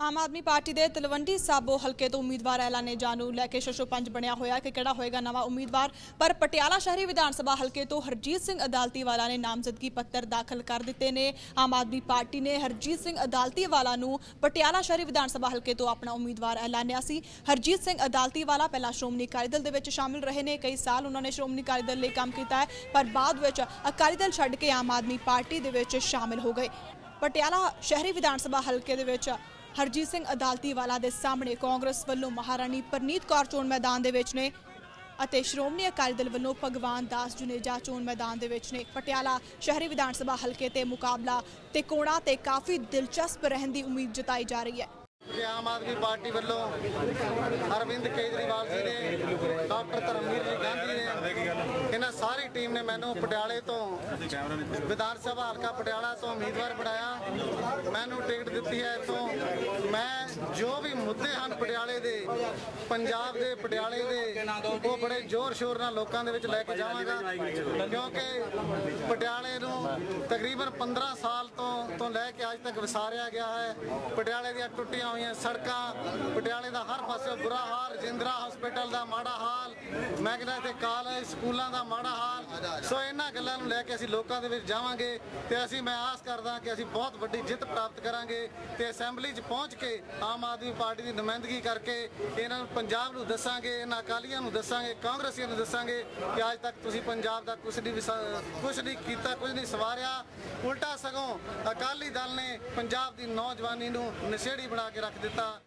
Aam Aadmi party ਦੇ ਤਲਵੰਡੀ ਸਾਬੋ ਹਲਕੇ ਤੋਂ ਉਮੀਦਵਾਰ ਐਲਾਨੇ ਜਾਣ ਲੈ ਕੇ ਸ਼ਸ਼ੋ ਪੰਜ ਬਣਿਆ ਹੋਇਆ ਕਿ ਕਿਹੜਾ ਹੋਏਗਾ ਨਵਾਂ ਉਮੀਦਵਾਰ। ਪਰ ਪਟਿਆਲਾ ਸ਼ਹਿਰੀ ਵਿਧਾਨ ਸਭਾ ਹਲਕੇ ਤੋਂ ਹਰਜੀਤ ਸਿੰਘ ਅਦਾਲਤੀ ਵਾਲਾ ਨੇ ਨਾਮਜ਼ਦਗੀ ਪੱਤਰ ਦਾਖਲ ਕਰ ਦਿੱਤੇ ਨੇ। ਆਮ ਆਦਮੀ ਪਾਰਟੀ ਨੇ ਹਰਜੀਤ ਸਿੰਘ ਅਦਾਲਤੀ ਵਾਲਾ ਨੂੰ ਪਟਿਆਲਾ ਸ਼ਹਿਰੀ ਵਿਧਾਨ ਸਭਾ ਹਲਕੇ ਤੋਂ ਆਪਣਾ ਉਮੀਦਵਾਰ ਐਲਾਨਿਆ ਸੀ। ਹਰਜੀਤ ਸਿੰਘ ਅਦਾਲਤੀ ਵਾਲਾ ਪਹਿਲਾਂ ਸ਼੍ਰੋਮਣੀ ਅਕਾਲੀ ਦਲ ਦੇ ਵਿੱਚ ਸ਼ਾਮਿਲ ਰਹੇ ਨੇ। ਕਈ ਸਾਲ ਉਹਨਾਂ ਨੇ ਸ਼੍ਰੋਮਣੀ ਅਕਾਲੀ ਦਲ ਲਈ ਕੰਮ ਕੀਤਾ ਹੈ, ਪਰ ਬਾਅਦ ਵਿੱਚ ਅਕਾਲੀ ਦਲ ਛੱਡ ਕੇ ਆਮ ਆਦਮੀ ਪਾਰਟੀ ਦੇ ਵਿੱਚ ਸ਼ਾਮਿਲ ਹੋ ਗਏ। ਪਟਿਆਲਾ ਸ਼ਹਿਰੀ ਵਿਧਾਨ ਸਭਾ ਹਲਕੇ ਦੇ ਵਿੱਚ ਹਰਜੀਤ ਸਿੰਘ ਅਦਾਲਤੀ ਵਾਲਾ ਦੇ ਸਾਹਮਣੇ ਕਾਂਗਰਸ ਵੱਲੋਂ ਮਹਾਰਾਣੀ ਪਰਨੀਤ ਕੌਰ ਚੋਣ ਮੈਦਾਨ ਦੇ ਵਿੱਚ ਨੇ ਅਤੇ ਸ਼੍ਰੋਮਣੀ ਅਕਾਲੀ ਦਲ ਵੱਲੋਂ ਭਗਵਾਨ ਦਾਸ ਜੁਨੇਜਾ ਚੋਣ ਮੈਦਾਨ ਦੇ ਵਿੱਚ ਨੇ। ਪਟਿਆਲਾ ਸ਼ਹਿਰੀ ਵਿਧਾਨ ਸਭਾ ਹਲਕੇ ਤੇ ਮੁਕਾਬਲਾ ਤੇ ਕੋਣਾ ਤੇ ਕਾਫੀ ਦਿਲਚਸਪ ਰਹਿਣ ਦੀ ਉਮੀਦ ਜਤਾਈ ਜਾ ਰਹੀ ਹੈ। ਕਿ ਆਮ ਆਦਮੀ ਪਾਰਟੀ ਵੱਲੋਂ ਅਰਵਿੰਦ ਕੇਜਰੀਵਾਲ ਜੀ ਨੇ, ਡਾਕਟਰ ਧਰਮਵੀਰ ਜੀ ਗਾਂਧੀ ਨੇ, ਇਹਨਾਂ ਸਾਰੀ ਟੀਮ ਨੇ ਮੈਨੂੰ ਪਟਿਆਲੇ ਤੋਂ ਵਿਧਾਨ ਸਭਾ ਹਲਕਾ ਪਟਿਆਲਾ ਤੋਂ ਉਮੀਦਵਾਰ ਬਣਾਇਆ। ਮੈਨੂੰ ਟਿਕਟ ਦਿੱਤੀ ਹੈ ਇੱਥੋਂ। ਮੈਂ ਜੋ ਵੀ ਮੁੱਦੇ ਹਨ ਪਟਿਆਲੇ ਦੇ, ਪੰਜਾਬ ਦੇ, ਪਟਿਆਲੇ ਦੇ। ਉਹ ਬੜੇ ਜ਼ੋਰ ਸ਼ੋਰ ਨਾਲ ਲੋਕਾਂ ਦੇ ਵਿੱਚ ਲੈ ਕੇ ਜਾਵਾਂਗਾ, ਕਿਉਂਕਿ ਪਟਿਆਲੇ ਨੂੰ ਤਕਰੀਬਨ 15 ਸਾਲ ਤੋਂ ਤੋਂ ਲੈ ਕੇ ਅੱਜ ਤੱਕ ਵਿਸਾਰਿਆ ਗਿਆ ਹੈ। ਪਟਿਆਲੇ ਦੀਆਂ ਟੁੱਟੀਆਂ ਹੋਈਆਂ ਸੜਕਾਂ, ਪਟਿਆਲੇ ਦਾ ਹਰ ਪਾਸੇ ਬੁਰਾ ਹਾਲ, ਜਿੰਦਰਾ ਹਸਪੀਟਲ ਦਾ ਮਾੜਾ ਹਾਲ, ਮੈਂ ਕਹਿੰਦਾ ਇੱਥੇ ਕਾਲਜ, ਸਕੂਲਾਂ ਦਾ ਮਾੜਾ ਹਾਲ। ਸੋ ਇਹਨਾਂ ਗੱਲਾਂ ਨੂੰ ਲੈ ਕੇ ਅਸੀਂ ਲੋਕਾਂ ਦੇ ਵਿੱਚ ਜਾਵਾਂਗੇ ਤੇ ਅਸੀਂ, ਮੈਂ ਆਸ ਕਰਦਾ ਕਿ ਅਸੀਂ ਬਹੁਤ ਵੱਡੀ ਜਿੱਤ ਪ੍ਰਾਪਤ ਕਰਾਂਗੇ ਤੇ ਅਸੈਂਬਲੀ 'ਚ ਪਹੁੰਚ ਕੇ ਆਮ ਆਦਮੀ ਪਾਰਟੀ ਪਾਰਟੀ ਦੀ ਨੁਮਾਇੰਦਗੀ ਕਰਕੇ ਇਹਨਾਂ ਨੂੰ ਪੰਜਾਬ ਨੂੰ ਦੱਸਾਂਗੇ, ਇਹਨਾਂ ਅਕਾਲੀਆਂ ਨੂੰ ਦੱਸਾਂਗੇ, ਕਾਂਗਰਸੀਆਂ ਨੂੰ ਦੱਸਾਂਗੇ ਕਿ ਅੱਜ ਤੱਕ ਤੁਸੀਂ ਪੰਜਾਬ ਦਾ ਕੁਝ ਨਹੀਂ ਕੁਝ ਨਹੀਂ ਕੀਤਾ ਕੁਝ ਨਹੀਂ ਸਵਾਰਿਆ। ਉਲਟਾ ਸਗੋਂ ਅਕਾਲੀ ਦਲ ਨੇ ਪੰਜਾਬ ਦੀ ਨੌਜਵਾਨੀ ਨੂੰ ਨਸ਼ੇੜੀ ਬਣਾ ਕੇ ਰੱਖ ਦਿੱਤਾ।